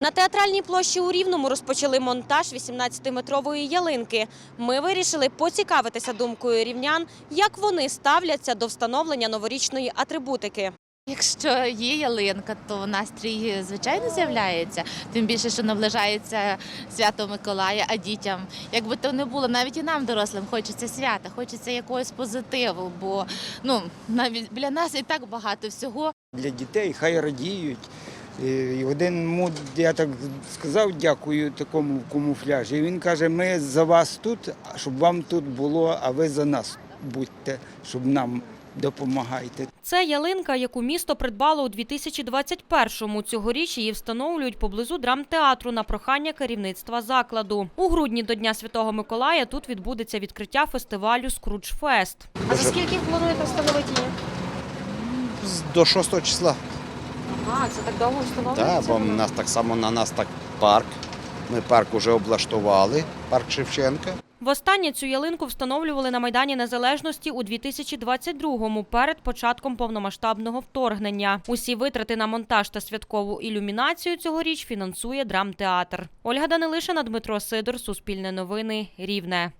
На театральній площі у Рівному розпочали монтаж 18-метрової ялинки. Ми вирішили поцікавитися думкою рівнян, як вони ставляться до встановлення новорічної атрибутики. Якщо є ялинка, то настрій звичайно з'являється. Тим більше, що наближається свято Миколая, а дітям, як би то не було, навіть і нам, дорослим, хочеться свята, хочеться якогось позитиву, бо ну навіть біля нас і так багато всього. для дітей, хай радіють. І один я так сказав, дякую такому в камуфляжі. І Він каже, ми за вас тут, щоб вам тут було, а ви за нас будьте, щоб нам допомагайте. Це ялинка, яку місто придбало у 2021-му. Цьогоріч її встановлюють поблизу драмтеатру на прохання керівництва закладу. У грудні до Дня Святого Миколая тут відбудеться відкриття фестивалю Скрудж-Фест. А за скільки плануєте встановити її? до 6 числа. А, це так довго Так, бо в нас так само на нас так парк. Ми парк вже облаштували, парк Шевченка. Востаннє цю ялинку встановлювали на Майдані Незалежності у 2022-му, перед початком повномасштабного вторгнення. Усі витрати на монтаж та святкову ілюмінацію цьогоріч фінансує драмтеатр. Ольга Данилишина, Дмитро Сидор, Суспільне новини, Рівне.